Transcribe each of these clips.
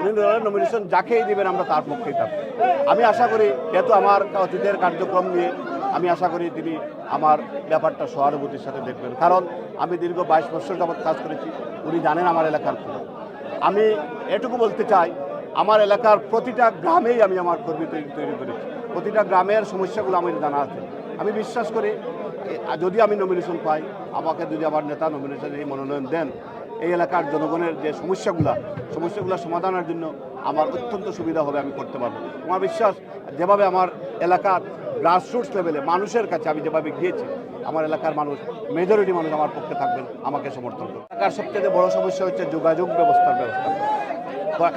উনি নমিনেশন যাকেই দিবেন আমরা তার পক্ষেই থাকব। আমি আশা করি, যেহেতু আমার অতীতের কার্যক্রম নিয়ে আমি আশা করি তিনি আমার ব্যাপারটা সহানুভূতির সাথে দেখবেন। কারণ আমি দীর্ঘ বাইশ বছর যাবৎ কাজ করেছি, উনি জানেন আমার এলাকার আমি এটুকু বলতে চাই, আমার এলাকার প্রতিটা গ্রামেই আমি আমার কর্মী তৈরি তৈরি করেছি। প্রতিটা গ্রামের সমস্যাগুলো আমার জানা আছে। আমি বিশ্বাস করি, যদি আমি নমিনেশন পাই, আমাকে যদি আমার নেতা নমিনেশন এই মনোনয়ন দেন এই এলাকার জনগণের যে সমস্যাগুলো সমস্যাগুলো সমাধানের জন্য আমার অত্যন্ত সুবিধা হবে, আমি করতে পারব। আমার বিশ্বাস, যেভাবে আমার এলাকার গ্রাসরুটস লেভেলে মানুষের কাছে আমি যেভাবে গিয়েছি, আমার এলাকার মানুষ মেজরিটি মানুষ আমার পক্ষে থাকবেন, আমাকে সমর্থন করবে এলাকার সবচেয়ে বড় সমস্যা হচ্ছে যোগাযোগ ব্যবস্থার ব্যবস্থা।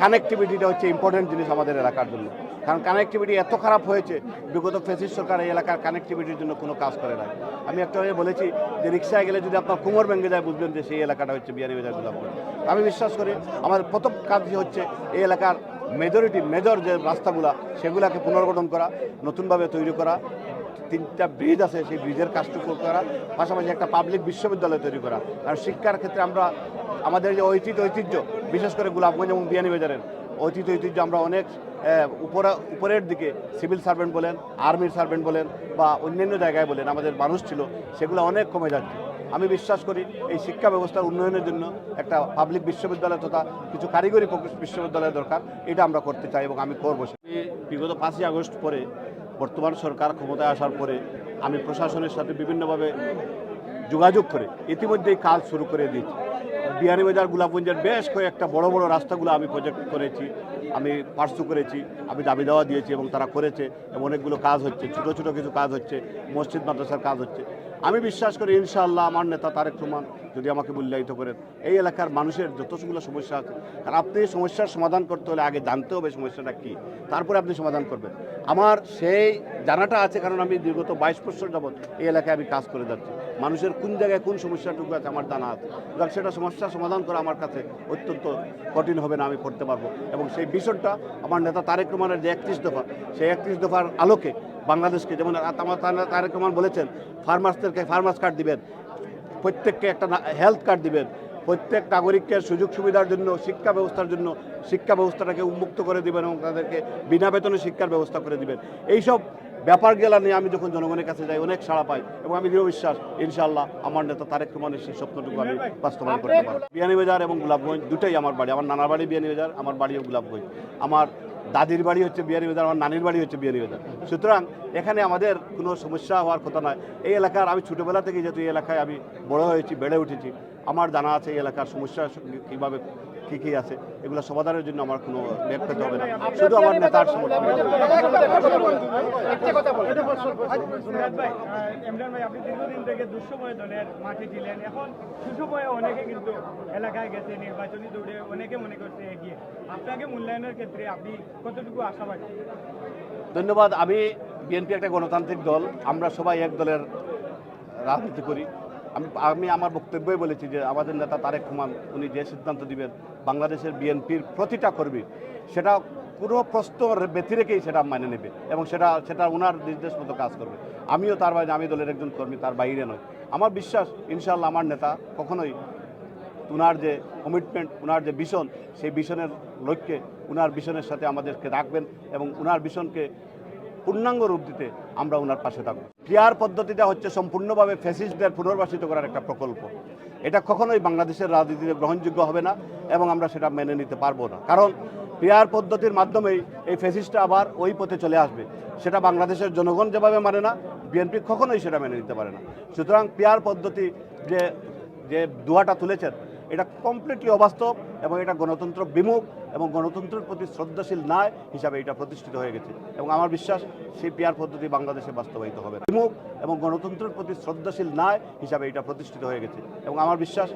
কানেক্টিভিটিটা হচ্ছে ইম্পর্টেন্ট জিনিস আমাদের এলাকার জন্য। কারণ কানেক্টিভিটি এত খারাপ হয়েছে, বিগত ফেসিস সরকার এই এলাকার কানেক্টিভিটির জন্য কোনো কাজ করে না আমি একটা বলেছি যে রিক্সায় গেলে যদি আপনার কুমোর ব্যাঙ্গে যায়, বুঝবেন যে সেই এলাকাটা হচ্ছে বিয়ানি বাজার গোলাপপুর। আমি বিশ্বাস করি আমাদের প্রথম কাজ হচ্ছে এই এলাকার মেজরিটি মেজর যে রাস্তাগুলা, সেগুলাকে পুনর্গঠন করা, নতুনভাবে তৈরি করা, তিনটা ব্রিজ আছে, সেই ব্রিজের কাজটুকু করা, পাশাপাশি একটা পাবলিক বিশ্ববিদ্যালয় তৈরি করা। কারণ শিক্ষার ক্ষেত্রে আমরা, আমাদের যে ঐতিহ্য ঐতিহ্য, বিশেষ করে গোলাপগঞ্জ এবং বিয়ানীবাজারের ঐতিহ্য ঐতিহ্য আমরা অনেক উপরা, উপরের দিকে সিভিল সার্ভেন্ট বলেন আর্মির সার্ভেন্ট বলেন, বা অন্যান্য জায়গায় বলেন, আমাদের মানুষ ছিল, সেগুলো অনেক কমে যাচ্ছে। আমি বিশ্বাস করি এই শিক্ষা ব্যবস্থার উন্নয়নের জন্য একটা পাবলিক বিশ্ববিদ্যালয় তথা কিছু কারিগরি বিশ্ববিদ্যালয় দরকার, এটা আমরা করতে চাই এবং আমি করব। বিগত পাঁচই আগস্ট পরে বর্তমান সরকার ক্ষমতায় আসার পরে আমি প্রশাসনের সাথে বিভিন্নভাবে যোগাযোগ করে ইতিমধ্যেই কাজ শুরু করে দিয়েছি। বিহারীবাজার গোলাপগঞ্জের বেশ কয়েকটা বড় বড় রাস্তাগুলো আমি প্রজেক্ট করেছি, আমি পার্সু করেছি, আমি দাবি দেওয়া দিয়েছি এবং তারা করেছে এবং অনেকগুলো কাজ হচ্ছে, ছোটো ছোটো কিছু কাজ হচ্ছে, মসজিদ মাদ্রাসার কাজ হচ্ছে। আমি বিশ্বাস করি ইনশাআল্লাহ আমার নেতা তারেক রহমান যদি আমাকে মূল্যায়িত করেন, এই এলাকার মানুষের যতগুলো সমস্যা আছে। কারণ আপনি সমস্যার সমাধান করতে হলে আগে জানতে হবে সমস্যাটা কী, তারপরে আপনি সমাধান করবেন। আমার সেই জানাটা আছে, কারণ আমি বিগত বাইশ বছর যাবৎ এই এলাকায় আমি কাজ করে যাচ্ছি। মানুষের কোন জায়গায় কোন সমস্যাটুকু আছে আমার জানা আছে। সুতরাং সেটা সমস্যার সমাধান করা আমার কাছে অত্যন্ত কঠিন হবে না আমি করতে পারব। এবং সেই বিষয়টা আমার নেতা তারেক রহমানের যে একত্রিশ দফা, সেই একত্রিশ দফার আলোকে বাংলাদেশকে যেমন তারেক রহমান বলেছেন, ফার্মার্সদেরকে ফার্মার্স কার্ড দিবেন, প্রত্যেককে একটা হেলথ কার্ড দিবেন, প্রত্যেক নাগরিককে সুযোগ সুবিধার জন্য, শিক্ষা ব্যবস্থার জন্য, শিক্ষা ব্যবস্থাটাকে উন্মুক্ত করে দিবেন এবং তাদেরকে বিনা বেতনে শিক্ষার ব্যবস্থা করে দিবেন। এইসব ব্যাপার গেলা নিয়ে আমি যখন জনগণের কাছে যাই, অনেক সাড়া পাই এবং আমি দৃঢ় বিশ্বাস, ইনশাআল্লাহ আমার নেতা তারেক রহমানের সেই স্বপ্নটুকু আমি বাস্তবায়ন করতে পারব। বিয়ানীবাজার এবং গোলাপগঞ্জ দুটোই আমার বাড়ি। আমার নানার বাড়ি বিয়ানীবাজার, আমার বাড়িও গোলাপগঞ্জ। আমার দাদির বাড়ি হচ্ছে বিহারীবাজার আমার নানির বাড়ি হচ্ছে বিহারীবাজার সুতরাং এখানে আমাদের কোনো সমস্যা হওয়ার কথা নয়। এই এলাকার আমি ছোটোবেলা থেকে যেহেতু এই এলাকায় আমি বড় হয়েছি, বেড়ে উঠেছি, আমার জানা আছে এই এলাকার সমস্যা কীভাবে কী কী আছে, এগুলো সমাধানের জন্য আমার কোনো পেতে হবে না। শুধু আমার নেতার সমর্থন। ভাই ইমরান ভাই আপনি দীর্ঘদিন থেকে দুঃসময় দলের মাঠে ছিলেন। এখন সুসময়ে অনেকে কিন্তু এলাকায় গেছে নির্বাচনী দৌড়ে অনেকে মনে করছে এগিয়ে। আপনাকে মূল্যায়নের ক্ষেত্রে আপনি কতটুকু আশাবাদী? ধন্যবাদ। আমি বিএনপি একটা গণতান্ত্রিক দল আমরা সবাই এক দলের রাজনীতি করি। আমি আমি আমার বক্তব্যই বলেছি যে আমাদের নেতা তারেক রহমান উনি যে সিদ্ধান্ত দিবেন বাংলাদেশের বিএনপির প্রতিটা কর্মী সেটা পুরো প্রশ্ন ব্যথি রেখেই সেটা মানে নেবে এবং সেটা সেটা ওনার নির্দেশ মতো কাজ করবে। আমিও তার বাইরে, আমি দলের একজন কর্মী, তার বাইরে নয়। আমার বিশ্বাস ইনশাল্লাহ আমার নেতা কখনোই উনার যে কমিটমেন্ট উনার যে ভিশন সেই ভিশনের লক্ষ্যে উনার ভিশনের সাথে আমাদেরকে রাখবেন এবং উনার ভিশনকে পূর্ণাঙ্গ রূপ দিতে আমরা ওনার পাশে থাকব। ক্রিয়ার পদ্ধতিটা হচ্ছে সম্পূর্ণভাবে ফ্যাসিস্টদের পুনর্বাসিত করার একটা প্রকল্প। এটা কখনোই বাংলাদেশের রাজনীতিতে গ্রহণযোগ্য হবে না এবং আমরা সেটা মেনে নিতে পারব না। কারণ ক্রিয়ার পদ্ধতির মাধ্যমেই এই ফ্যাসিস্টটা আবার ওই পথে চলে আসবে। সেটা বাংলাদেশের জনগণ যেভাবে মানে না, বিএনপি কখনোই সেটা মেনে নিতে পারে না। সুতরাং পিয়ার পদ্ধতি যে যে দুয়াটা তুলেছেন এটা কমপ্লিটলি অবাস্তব এবং এটা গণতন্ত্র বিমুখ এবং গণতন্ত্রের প্রতি শ্রদ্ধাশীল নয় হিসাবে এটা প্রতিষ্ঠিত হয়ে গেছে। এবং আমার বিশ্বাস সেই পিয়ার পদ্ধতি বাংলাদেশে বাস্তবায়িত হবে। বিমুখ এবং গণতন্ত্রের প্রতি শ্রদ্ধাশীল নয় হিসাবে এটা প্রতিষ্ঠিত হয়ে গেছে। এবং আমার বিশ্বাস